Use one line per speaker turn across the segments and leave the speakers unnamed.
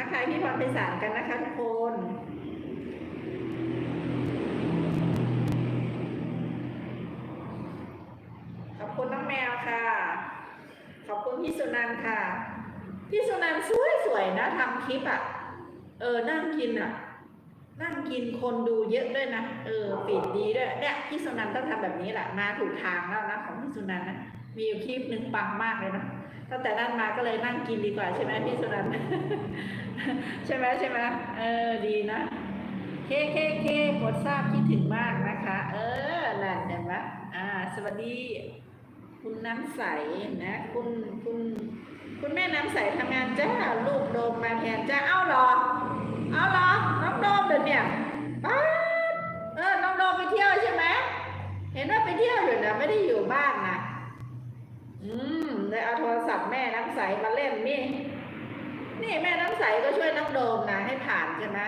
ทักทายพี่พรไพศาลกันนะคะทุกคนขอบคุณน้องแมวค่ะ ขอบคุณพี่สุนันค่ะ พี่สุนันสวยสวยนะทำคลิปอะ เออนั่งกินอะ นั่งกินคนดูเยอะด้วยนะเออปิดดีด้วยเนี่ยพี่สุนันต้องทำแบบนี้แหละมาถูกทางแล้วนะของพี่สุนันนะมีอยู่คลิปหนึ่งปังมากเลยนะ ตั้งแต่นั้นมาก็เลยนั่งกินดีกว่าใช่ไหมพี่สุนันใช่ไหมใช่ไหมเออดีนะเคเคเคกดทราบคิดถึงมากนะคะ เออนั่นเห็นไหมอ่า สวัสดี คุณน้ำใสนะ คุณคุณคุณแม่น้ำใสทำงานจ้าลูกโดมมาแทนจ้าเอ้าหรอเอาหรอน้องโดมเดี๋ยวเนี่ยป้าเออน้องโดมไปเที่ยวใช่ไหมเห็นว่าไปเที่ยวอยู่นะไม่ได้อยู่บ้านนะอืม เลยเอาโทรศัพท์แม่น้ำใสมาเล่นนี่นี่แม่น้ำใสก็ช่วยน้องโดมนะให้ผ่านใช่ไหม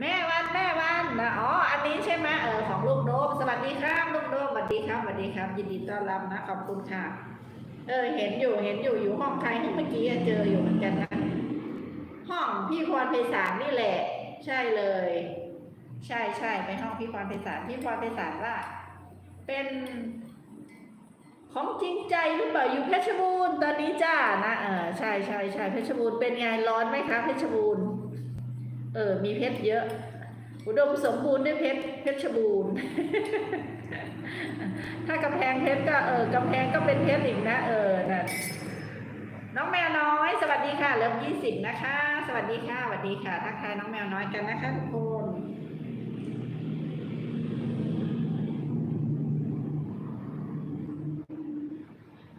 แม่วันแม่วันนะอ๋ออันนี้ใช่ไหมเออของลูกโดมสวัสดีครับลูกโดมสวัสดีครับสวัสดีครับ ยินดีต้อนรับนะขอบคุณค่ะ เออ เห็นอยู่เห็นอยู่อยู่ห้องใครเมื่อกี้เจออยู่เหมือนกันนะห้องพี่พรไพศาลนี่แหละ ใช่เลย ใช่ใช่ไปห้องพี่พรไพศาลพี่พรไพศาลว่า เป็น ของจริงใจหรือเปล่าอยู่เพชรบูรณ์ตอนนี้จ้านะเออใช่ใช่ใช่เพชรบูรณ์เป็นไงร้อนไหมคะเพชรบูรณ์เออมีเพชรเยอะ อุดมสมบูรณ์ด้วยเพชรเพชรบูรณ์ ถ้ากำแพงเพชรก็เออกำแพงก็เป็นเพชรอีกนะ เออนะน้องแมวน้อย สวัสดีค่ะ เริ่มยี่สิบนะคะ สวัสดีค่ะสวัสดีค่ะทักทายน้องแมวน้อยกันนะคะทุกคน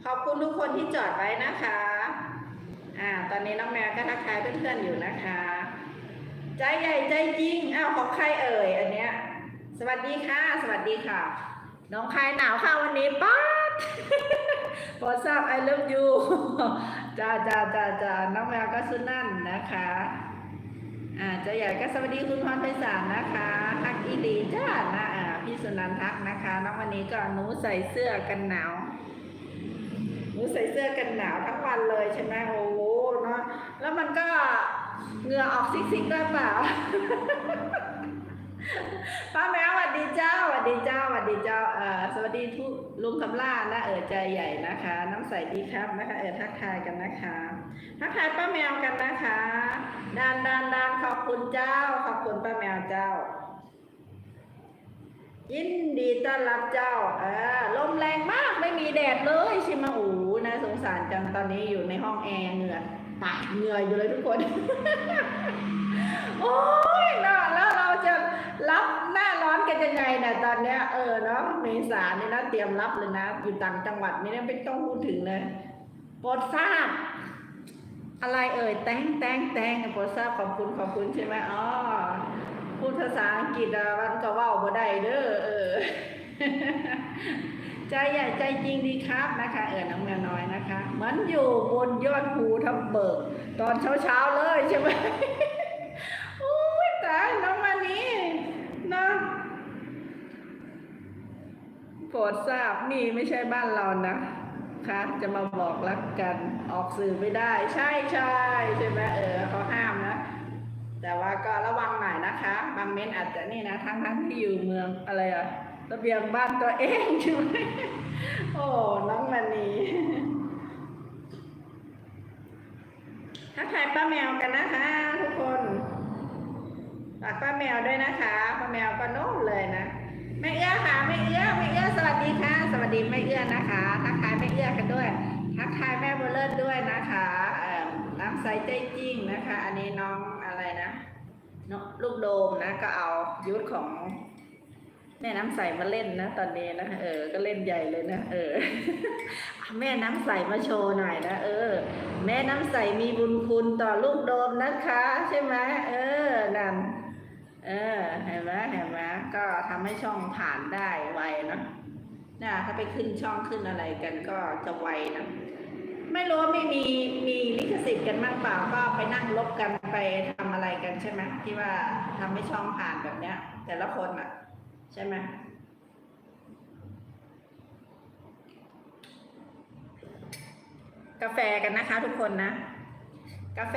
ขอบคุณทุกคนที่จอดไว้นะคะ อ่า ตอนนี้น้องแมวก็ทักทายเพื่อนๆอยู่นะคะ ใจใหญ่ใจจริง อ้าวของใครเอ่ย อันเนี้ย สวัสดีค่ะ สวัสดีค่ะ น้องคายหนาวค่ะวันนี้ป๊าดโปรดทราบ I love you จ้าจ้าจ้าจ้าน้องแมวก็สุนั่นนะคะ อ่าจะใหญ่ก็สวัสดีคุณพรไพศาลนะคะทักอีดีจ้านะอ่าพี่สุนันทักนะคะ น้องวันนี้ก็หนูใส่เสื้อกันหนาว หนูใส่เสื้อกันหนาวทั้งวันเลยใช่ไหมโอ้โหเนาะแล้วมันก็เหงื่อออกซิกๆด้วยเปล่าป้าแมวสวัสดีเจ้าสวัสดีเจ้าสวัสดีเจ้าเอ่อสวัสดีทุกลุงคำล่านะเออใจใหญ่นะคะ น้ำใสดีครับนะคะเออทักทายกันนะคะทักทายป้าแมวกันนะคะดานดานดานขอบคุณเจ้า ขอบคุณป้าแมวเจ้า ยินดีต้อนรับเจ้าเออลมแรงมากไม่มีแดดเลยใช่ไหมโอ้นะสงสารจังตอนนี้อยู่ในห้องแอร์เหงื่อตากเหงื่ออยู่เลยทุกคน โอ้ยนะแล้วเราจะรับหน้าร้อนกันยังไงนะตอนเนี้ยเออเนาะเมษาเนี่ยนะเตรียมรับเลยนะอยู่ต่างจังหวัดนี่นะไม่ต้องพูดถึงเลยโปรดทราบอะไรเอ่ยแตงแตงแตงโปรดทราบขอบคุณขอบคุณใช่ไหมอ๋อ พูดภาษาอังกฤษอะมันก็ว่าบ่ได้เด้อเออใจใหญ่ใจจริงดีครับนะคะ เออน้องแมวน้อยนะคะ มันอยู่บนยอดภูทับเบิก ตอนเช้าเช้าๆเลยใช่ไหมโอ้ยตายน้องมานี้นะโปรดทราบนี่ไม่ใช่บ้านเรานะคะจะมาบอกรักกันออกสื่อไม่ได้ ใช่ใช่ใช่ไหม เม้นอาจจะนี่นะทั้งทั้งที่อยู่เมืองอะไรอะระเบียงบ้านตัวเองใช่ไหมโอ้น้องมานีทักทายป้าแมวกันนะคะ ทุกคนฝากป้าแมวด้วยนะคะป้าแมวก็โน้นเลยนะแม่เอื้อค่ะแม่เอื้อแม่เอื้อสวัสดีค่ะ สวัสดีแม่เอื้อนะคะทักทายแม่เอื้อกันด้วยทักทายแม่บุเลิศด้วยนะคะเอ่อน้ำใสใจจริงนะคะ อันนี้น้องอะไรนะ เน้องลูกโดมนะก็เอายุทธของแม่น้ำใสมาเล่นนะ ตอนนี้นะเออ ก็เล่นใหญ่เลยนะเออเอาแม่น้ำใสมาโชว์หน่อยนะเออ แม่น้ำใสมีบุญคุณต่อลูกโดมนะคะ ใช่ไหมเออนั่นเออเห็นไหมเห็นไหมก็ทำให้ช่องผ่านได้ไวนะน่ะถ้าไปขึ้นช่องขึ้นอะไรกันก็จะไวนะ ไม่รู้ว่าไม่มีมีลิขสิทธิ์กันบ้างเปล่าก็ไปนั่งลบกันไปทำอะไรกันใช่ไหมที่ว่าทำให้ช่องผ่านแบบเนี้ย แต่ละคนอะ ใช่ไหมกาแฟกันนะคะทุกคนนะ กาแฟ